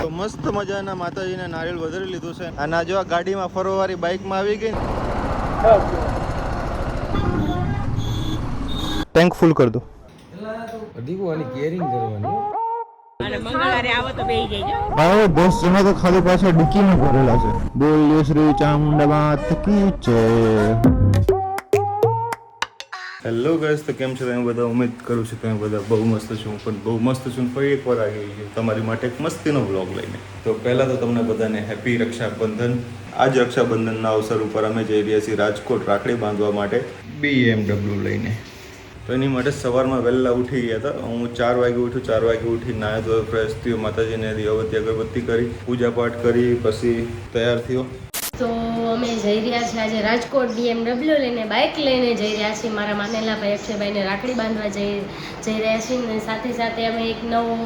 તો મસ્ત મજાના માતાજીને નારિયેળ વધારી લીધું છે. અને જો આ ગાડીમાં ફરવાવાળી બાઇકમાં આવી ગઈ ટેન્ક ફૂલ કર દો. દીકુ આની કેરિંગ કરવાની. અને મંગળવારે આવો તો બેહી દસ જણા તો ખાલી પાછા ડિક્કીમાં ભરેલા છે. બોલ્યો શ્રી ચામુંડા માત કી જય. હેલો ગાઈસ તો કેમ છો તમે બધા? ઉમેદ કરું છું તમે બધા બહુ મસ્ત છું. હું પણ બહુ મસ્ત છું ફરી એકવાર આવી ગઈ તમારી માટે એક મસ્તીનો વ્લોગ લઈને. તો પહેલાં તો તમને બધાને હેપી રક્ષાબંધન. આજ રક્ષાબંધનના અવસર ઉપર અમે જઈ રહ્યા છીએ રાજકોટ રાખડી બાંધવા માટે બીએમડબલ્યુ લઈને. તો એની માટે સવારમાં વહેલા ઉઠી ગયા હતા. હું ચાર વાગે ઉઠ્યું. ચાર વાગે ઉઠી નાયો ધોયો ફ્રેશ થયો, માતાજીને દીવાબત્તી અગરબત્તી કરી પૂજા પાઠ કરી, પછી તૈયાર થયો. તો અમે જઈ રહ્યા છીએ આજે રાજકોટ બીએમડબલ્યુ લઈને બાઇક લઈને જઈ રહ્યા છીએ. મારા માનેલા ભાઈ અક્ષયભાઈને રાખડી બાંધવા જઈ જઈ રહ્યા છીએ અને સાથે સાથે અમે એક નવો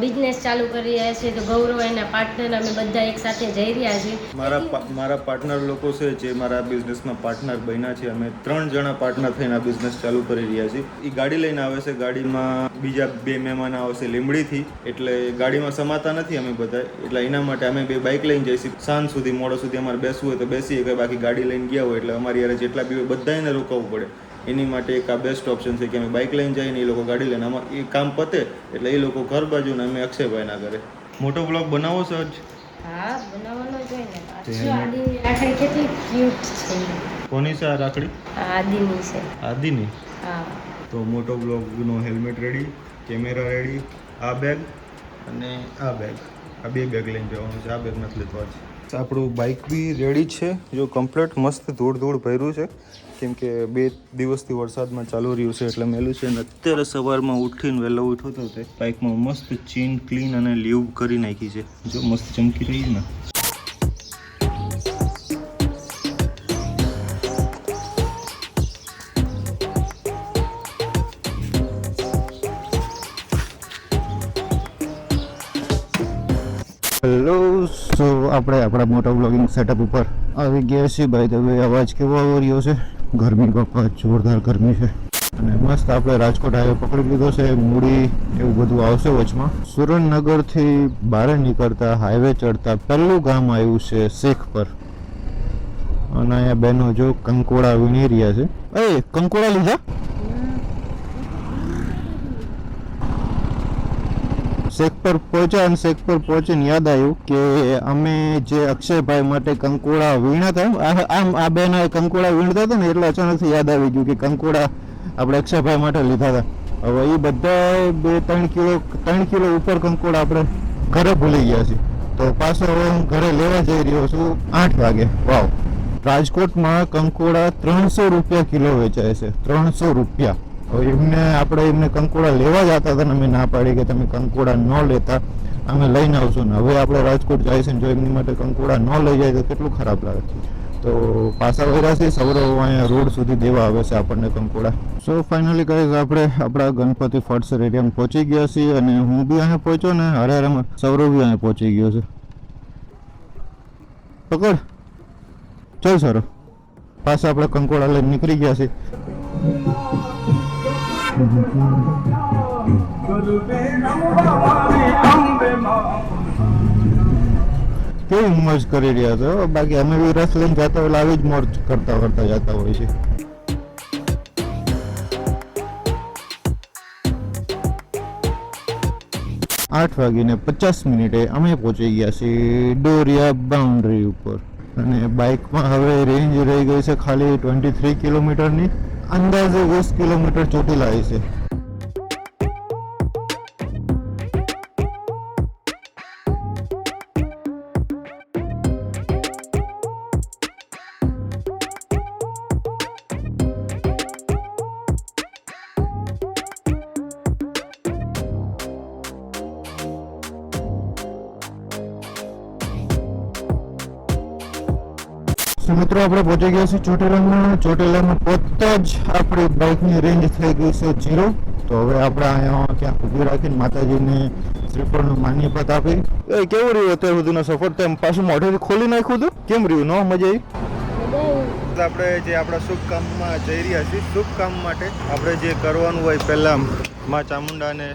બિઝનેસ ચાલુ કરી રહ્યા છીએ તો ગૌરવ એના પાર્ટનર અમે બધા એક સાથે જઈ રહ્યા છીએ. મારા મારા પાર્ટનર લોકો છે જે મારા બિઝનેસમાં પાર્ટનર બન્યા છે, અમે ત્રણ જણા પાર્ટનર થઈને આ બિઝનેસ ચાલુ કરી રહ્યા છીએ. એ ગાડી લઈને આવે છે, ગાડીમાં બીજા બે મહેમાન આવશે લીમડીથી એટલે ગાડીમાં સમાતા નથી અમે બધા, એટલે એના માટે અમે બે બાઇક લઈને જઈશું સાંજ સુધી, મોડો સુધી અમારે બેસવું હોય તો બેસીએ, કે બાકી ગાડી લઈને ગયા હોય, એટલે અમારી યારે જેટલા બી હોય બધાને રોકાવવું પડે. એની માટે એક આ બેસ્ટ ઓપ્શન છે કે અમે બાઇક લઈને જઈને એ લોકો ગાડી લઈને. આમાં એ કામ પતે એટલે એ લોકો ઘર બાજુ ને અમે અક્ષયભાઈના ઘરે. મોટો બ્લોગ બનાવો સર હા બનાવવાનો જ ને. આડી રાખડી કેટલી ક્યુટ છે. કોની છે આ રાખડી? આદિની છે. આદિની? હા. તો મોટો બ્લોગનો હેલ્મેટ રેડી કેમેરા રેડી આ બેગ અને આ બેગ આ બે બેગ લઈને જવાનું છે. આ બેગ નથી લેતો આજે. આપણું બાઇક બી રેડી છે. જો કમ્પ્લીટ મસ્ત ધૂળ ધૂળ ભર્યું છે. કેમ કે બે દિવસથી વરસાદમાં ચાલુ રહ્યું છે એટલે મેલું છે અને અત્યારે સવારમાં ઉઠીને વહેલો ઉઠો તો તે બાઇકમાં મસ્ત ચીન, ક્લીન અને લીવ કરી નાખી છે. જો મસ્ત ચમકી રહી છે ને. હેલો સો આપણે આપણા મોટા બ્લોગિંગ સેટઅપ ઉપર આવી ગયા છીએ. ભાઈ હવે અવાજ કેવો આવી રહ્યો છે? ગરમી બાપા જોરદાર ગરમી છે. અને મસ્ત આપણે રાજકોટ હાઈવે પકડી લીધો છે. મૂડી એવું બધું આવશે વચમાં. સુરેન્દ્રનગરથી બહાર નીકળતા હાઈવે ચડતા પહેલું ગામ આવ્યું છે શેખ પર. અને અહીંયા બહેનો જો કંકોડા વીણી રહ્યા છે. એ કંકોડા લીધા? શેખ પર પહોંચ્યા અને શેખ પર પહોંચીને યાદ આવ્યું કે અમે જે અક્ષયભાઈ માટે કંકોડા વીણા હતા આમ આ બેન કંકોડા વીણતા હતા ને એટલે અચાનકથી યાદ આવી ગયું કે કંકોડા આપણે અક્ષયભાઈ માટે લીધા હતા. હવે એ બધા બે ત્રણ કિલો ત્રણ કિલો ઉપર કંકોડા આપણે ઘરે ભૂલી ગયા છીએ. તો પાછો હવે હું ઘરે લેવા જઈ રહ્યો છું આઠ વાગે. વાવ. રાજકોટમાં કંકોડા ત્રણસો રૂપિયા કિલો વેચાય છે. ત્રણસો રૂપિયા. હવે એમને આપણે એમને કંકોડા લેવા જતા હતા ને અમે ના પાડી કે તમે કંકોડા ન લેતા. અમે લઈને આવશું ને. હવે આપણે રાજકોટ જાય ને, જો એમની માટે કંકોડા ન લઈ જાય તો કેટલું ખરાબ લાગે. તો પાછા વહેરા સૌરવ અહીંયા રોડ સુધી દેવા આવે છે આપણને કંકોડા. સો ફાઇનલી કહે આપણે આપણા ગણપતિ ફર્ટસર એરિયામાં પહોંચી ગયા છીએ અને હું બી અહીંયા પહોંચ્યો ને હરે હરે સૌરવ બી અહીંયા પહોંચી ગયો છે. પકડ. ચાલ સર પાછા આપણે કંકોડા લઈને નીકળી ગયા છીએ. કેવી મોજ કરી રહ્યા છો? બાકી અમે બી રસ લઈને જતા હોય આવી જ મોજ કરતા કરતા જતા હોય છે. આઠ વાગીને પચાસ મિનિટે અમે પહોંચી ગયા છીએ ડોરિયા બાઉન્ડ્રી ઉપર. અને બાઇકમાં હવે રેન્જ રહી ગઈ છે ખાલી ટ્વેન્ટી થ્રી કિલોમીટરની. અંદાજે વીસ કિલોમીટર ચોટી લાવી છે. મિત્રો આપણે પહોંચી ગયા છીએ ચોટીલામાં. ચોટીલામાં પોતા જ આપણી બાઇકની રેન્જ થઈ ગઈ છે જીરો તો હવે આપણે અહીંયા ક્યાંક ઊભી રાખીને માતાજીને શ્રીફળનું માન્યપત આપી. એ કેવું રહ્યું અત્યાર સુધીનો સફર? તેમ પાછું મોઢેથી ખોલી નાખ્યું હતું? કેમ રહ્યું? ન મજા આવી? આપણે જે આપણા શુભ કામમાં જઈ રહ્યા છીએ શુભ કામ માટે આપણે જે કરવાનું હોય પહેલાં માં ચામુંડાને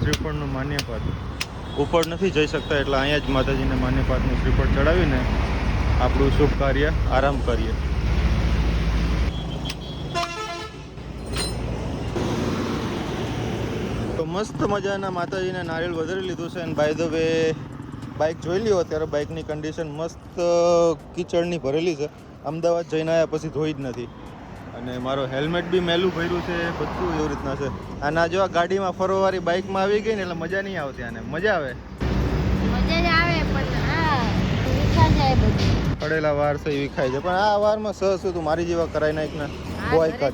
શ્રીફળનું માન્યપાત ઉપર નથી જઈ શકતા એટલે અહીંયા જ માતાજીને માન્યપાતનું શ્રીફળ ચડાવીને આપણું શુભ કાર્ય આરામ કરીએ. તો મસ્ત મજાના માતાજીને નારિયેળ વધારી લીધું છે અને બાય ધ વે બાઇક જોઈ લ્યો અત્યારે બાઇકની કન્ડિશન મસ્ત કિચડની ભરેલી છે. અમદાવાદ જઈને આવ્યા પછી ધોઈ જ નથી. અને મારો હેલ્મેટ બી મેલું ભર્યું છે બધું એવી રીતના છે. અને આ જો આ ગાડીમાં ફરવાવાળી બાઇકમાં આવી ગઈ ને એટલે મજા નહીં આવતી આને. મજા આવે? મજા જ આવે પણ હા જાય બધું. પડેલા વાર છે એવી વિખાય છે પણ આ વારમાં સહ શું તું મારી જેવા કરાઈ નાખ ને. બોય કરાય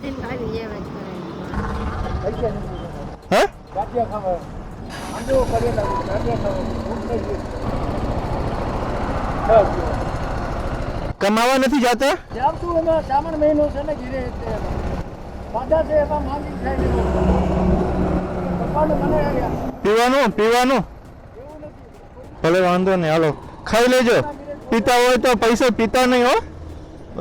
હે? કમાવા નથી જાતા? જાવતું એમાં શ્રાવણ મહિનો છે ને ઘીરે બાધા છે એમાં માંગી થાય પીવાનું પીવાનું. ભલે વાંધો નહીં. હાલો ખાઈ લેજો. પીતા હોય તો પૈસા પીતા નહીં હો.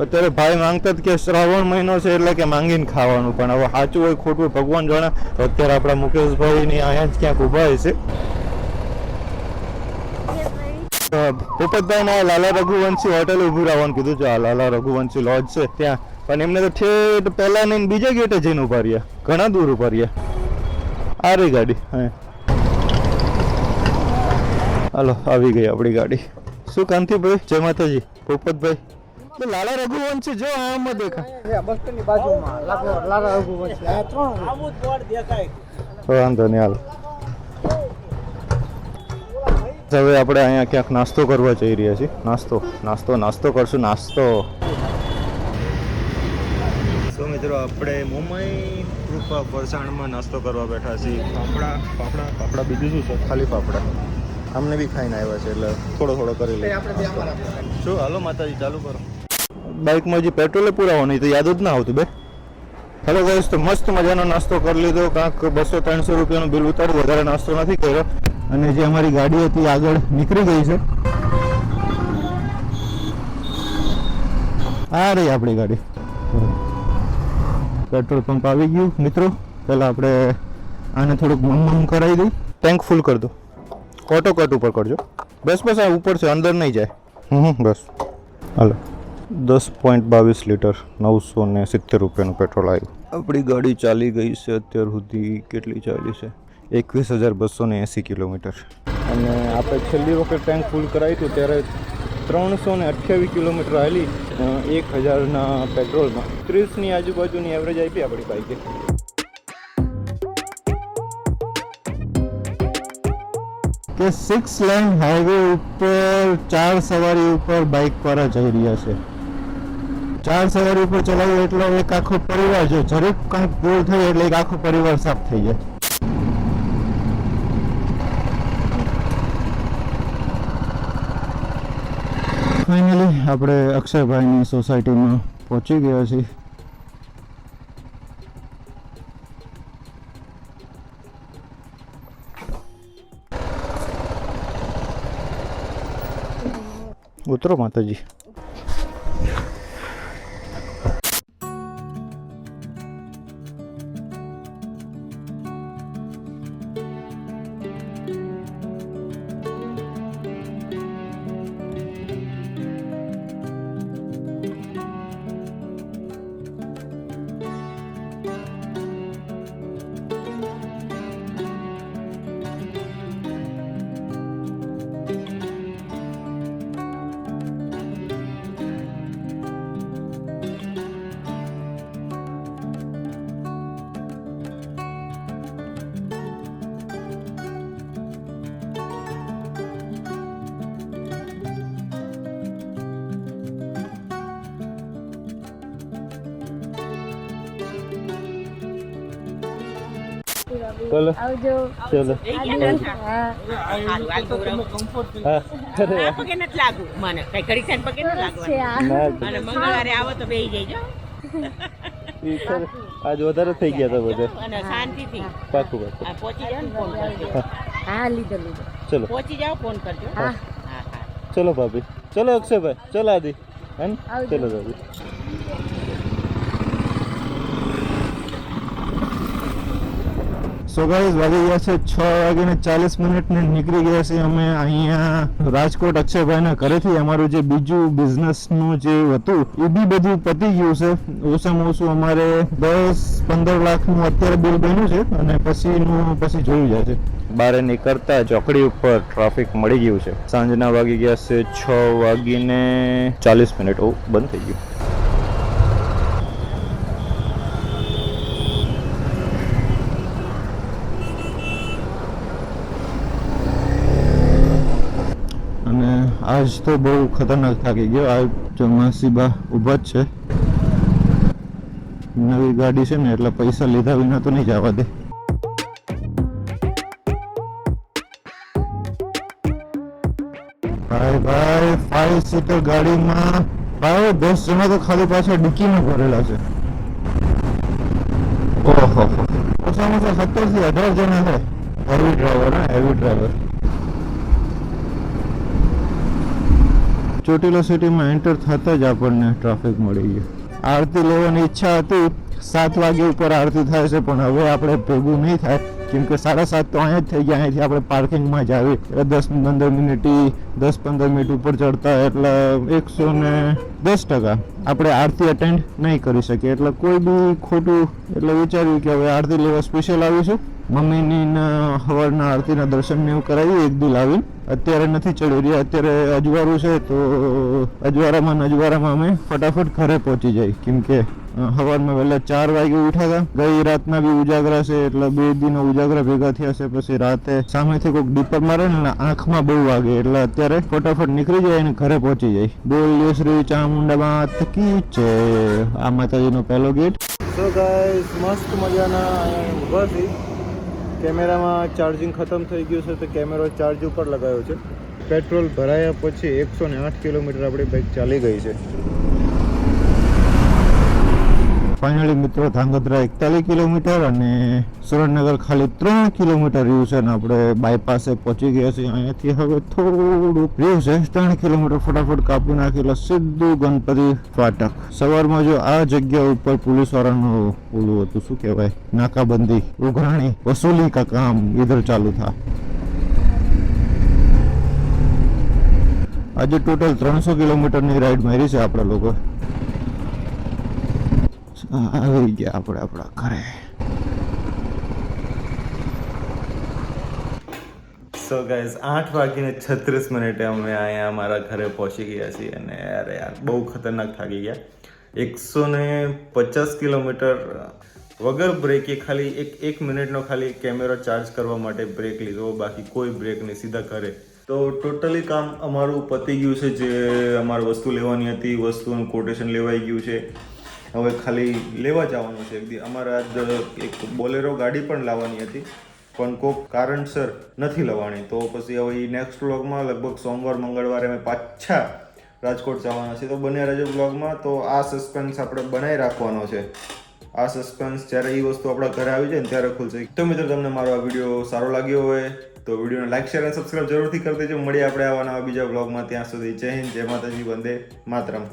અત્યારે ભાઈ માંગતા કે શ્રાવણ મહિનો છે એટલે કે માંગીને ખાવાનું, પણ હવે સાચું હોય ખોટું ભગવાન જાણે. તો અત્યારે આપણા મુકેશભાઈ ની અહીંયા જ ક્યાંક ઊભા છે તો પોપટભાઈ ના લાલા રઘુવંશી હોટેલ ઊભું રહેવાનું કીધું છે. આ લાલા રઘુવંશી લોજ છે ત્યાં. પણ એમને તો ઠેઠ પહેલા નહીં બીજા ગેટે જઈને ઊભા રહ્યા. ઘણા દૂર ઊભા રહ્યા. આ ગાડી, હા. હાલો, આવી ગઈ આપણી ગાડી. શું કાંતિભાઈ જય માતાજી. પોપતભાઈ તો લાલા રઘુવંશ જો આમાં દેખા બસ સ્ટેન્ડની બાજુમાં લાખો લારા આ ત્રણ આવું જ બોર્ડ દેખાય. વાંધો નહીં હાલ. હવે આપણે અહીંયા ક્યાંક નાસ્તો કરવા જઈ રહ્યા છીએ. નાસ્તો નાસ્તો નાસ્તો કરશું નાસ્તો. સો મિત્રો આપણે મુંબઈ કૃપા ફરસાણમાં નાસ્તો કરવા બેઠા છીએ. પાપડા પાપડા પાપડા બીજું શું છે? ખાલી ફાફડા. અમને બી ખાઈને આવ્યા છે એટલે થોડો થોડો કરી લઈએ. શું હાલો માતાજી ચાલુ કરો. બાઇકમાં હજી પેટ્રોલે પુરાવો નહીં તો યાદ જ ના આવતું બે. હેલો ગાઈસ તો મસ્ત મજાનો નાસ્તો કરી લીધો. કાંક બસો ત્રણસો રૂપિયાનું બિલ ઉતાર્યું વધારે નાસ્તો નથી કર્યો. અને જે અમારી ગાડી હતી આગળ નીકળી ગઈ છે. આ રહી આપણી ગાડી. પેટ્રોલ પંપ આવી ગયું. મિત્રો પહેલાં આપણે આને થોડુંક મમ કરાવી દઈ ટેન્ક ફૂલ કરી દો ઓટો કટ ઉપર કરજો. બસ બસ આ ઉપર છે અંદર નહીં જાય. હમ બસ. હાલો. દસ પોઈન્ટ બાવીસ લીટર નવસો ને સિત્તેર રૂપિયાનું પેટ્રોલ આવ્યું. આપણી ગાડી ચાલી ગઈ છે અત્યાર સુધી. કેટલી ચાલી છે? એકવીસ હજાર બસો ને એંસી કિલોમીટર. અને આપણે છેલ્લી વખત ટેન્ક ફૂલ કરાવી હતું ત્યારે ત્રણસો ને અઠ્યાવીસ કિલોમીટર હાલી એક હજારના પેટ્રોલમાં ત્રીસની આજુબાજુની એવરેજ આપી આપણી બાઈકે કે સિક્સ લાઇન હાઈવે ઉપર ચાર સવારી ઉપર બાઇક પર જઈ રહ્યા છે. ચાર સવારી ઉપર ચલાવ્યું એટલે એક આખો પરિવાર જો જરીક કંઈક ભૂલ થઈ એટલે એક આખો પરિવાર સાફ થઈ જાય. ફાઇનલી આપણે અક્ષયભાઈની સોસાયટીમાં પહોંચી ગયા છીએ. ઉતરો માતાજી જઈજો ઈ ખરું. આજ વધારે થઈ ગયા હતા બધા. અને શાંતિથી. પાકું પાકું. પહોંચી જાવ ફોન કરજો. હા. લીધો લીધો. ચલો. પહોંચી જાઓ ફોન કરજો. હા. ચલો ભાભી. ચલો અક્ષયભાઈ. ચલો આદિ. હે ને? આવજો. ચલો દાદી સો ગાઈસ વાગી ગયા છે છ વાગીને ચાલીસ મિનિટ ને નીકળી ગયા છે અમે અહીંયા રાજકોટ અક્ષયભાઈના ઘરેથી. અમારું જે બીજું બિઝનેસનું જે હતું, એ બી બધું પતી ગયું છે. ઓછામાં ઓછું અમારે દસ પંદર લાખનું અત્યારે બિલ બન્યું છે અને પછીનું, પછી જોયું જાય છે. બારે નીકળતા ચોકડી ઉપર ટ્રાફિક મળી ગયું છે. સાંજના વાગી ગયા છે છ વાગીને ચાલીસ મિનિટ. ઓ, બંધ થઈ ગયું અને આજ તો બહુ ખતરનાક થાકી ગયો. આ ચોમાસી બા ઊભા જ છે. નવી ગાડી છે ને, એટલે પૈસા લીધા વિના તો નહીં જવા દે. ભાઈ ભાઈ ફાઈવ સીટર ગાડીમાં. ભાઈ, દસ જણા તો ખાલી પાછળ ડિક્કીમાં ભરેલા છે. ઓહો ઓછામાં ઓછા સત્તરથી અઢાર જણા છે. Heavy driver heavy driver Chotila સિટીમાં એન્ટર થતા જ આપણને ટ્રાફિક મળી ગયો. આરતી લેવાની ઈચ્છા હતી. સાત વાગે ઉપર આરતી થાય છે, પણ હવે આપણે ભેગું નહીં થાય. કેમ કે સાડા સાત તો અહીંયા જ થઈ ગયા અહીંયાથી આપણે પાર્કિંગમાં જ આવી. એટલે દસ પંદર મિનિટ દસ પંદર મિનિટ ઉપર ચડતા એટલે એકસો ને દસ ટકા આપણે આરતી અટેન્ડ નહીં કરી શકીએ. એટલે કોઈ બી ખોટું, એટલે વિચાર્યું કે હવે આરતી લેવા સ્પેશિયલ આવીશું. મમ્મીની સવારના આરતીના દર્શન ને એવું કરાવ્યું એક દી લાવીને અત્યારે નથી ચડી રહ્યા અત્યારે અજવાળું છે તો અજવાળામાં અજવાળામાં અમે ફટાફટ ઘરે પહોંચી જાય કેમ કે સવારમાં વહેલા ચાર વાગે ઉઠ્યા હતા. ગઈ રાતના બી ઉજાગરા છે, એટલે બે દિનો ઉજાગરા ભેગા થયા છે, પછી રાતે સામેથી કોઈક ડીપર મારે ને આંખમાં બહુ વાગે. એટલે અત્યારે ફટાફટ નીકળી જાય અને ઘરે પહોંચી જાય બોલ્યો શ્રી ચામુંડા માત કી છે? આ માતાજીનો પહેલો ગેટ તો ગાઈસ મસ્ત મજાના ઊભા છે કેમેરામાં ચાર્જિંગ ખતમ થઈ ગયું છે તો કેમેરો ચાર્જ ઉપર લગાવ્યો છે. પેટ્રોલ ભરાયા પછી એકસો ને આઠ કિલોમીટર આપણી બાઇક ચાલી ગઈ છે. ફાઇનલી મિત્રો ધાંગધ્રા એકતાલીસ કિલોમીટર અને સુરેન્દ્રનગર ખાલી ત્રણ કિલોમીટર રહ્યું છે અને આપણે બાયપાસે પહોંચી ગયા છીએ. અહીંયાથી હવે થોડુંક રહ્યું છે ત્રણ કિલોમીટર ફટાફટ કાપી નાખેલો સીધું ગણપતિ ફાટક. સવારમાં જો આ જગ્યા ઉપર પોલીસ વાળાનું ઓલું હતું, શું કહેવાય, નાકાબંધી, ઉઘરાણી, વસૂલી કા કામ ઇધર ચાલુ થા. આજે ટોટલ ત્રણસો કિલોમીટરની રાઈડ મારી છે આપણે લોકો. આવી ગયા આપણે આપણા ઘરે. સો ગાઈઝ આઠ વાગીને છત્રીસ મિનિટે અમે અહીંયા અમારા ઘરે પહોંચી ગયા છીએ અને અરે યાર, બહુ ખતરનાક થાકી ગયા. એકસો ને પચાસ કિલોમીટર વગર બ્રેકે ખાલી એક એક મિનિટનો ખાલી કેમેરો ચાર્જ કરવા માટે બ્રેક લીધો, બાકી કોઈ બ્રેક નહીં, સીધા ઘરે. તો ટોટલી કામ અમારું પતી ગયું છે જે અમારે વસ્તુ લેવાની હતી, વસ્તુનું કોટેશન લેવાઈ ગયું છે. હવે ખાલી લેવા જવાનું છે. એકદી અમારે આજ એક બોલેરો ગાડી પણ લાવવાની હતી, પણ કોઈક કારણસર નથી લવાણી. તો પછી હવે નેક્સ્ટ વ્લોગમાં લગભગ સોમવાર, મંગળવારે અમે પાછા રાજકોટ જવાના છે તો બને રજો વ્લોગમાં તો આ સસ્પેન્સ આપણે બનાવી રાખવાનો છે. આ સસ્પેન્સ જ્યારે એ વસ્તુ આપણા ઘરે આવી જાય ને ત્યારે ખુલશે. તો મિત્રો, તમને મારો આ વીડિયો સારો લાગ્યો હોય, તો વિડીયોને લાઈક શેર અને સબસ્ક્રાઈબ જરૂરથી કરી દેજો. મળીએ આપણે આવા નવા બીજા બ્લોગમાં ત્યાં સુધી જય હિન્દ, જય માતાજી, વંદે માતરમ.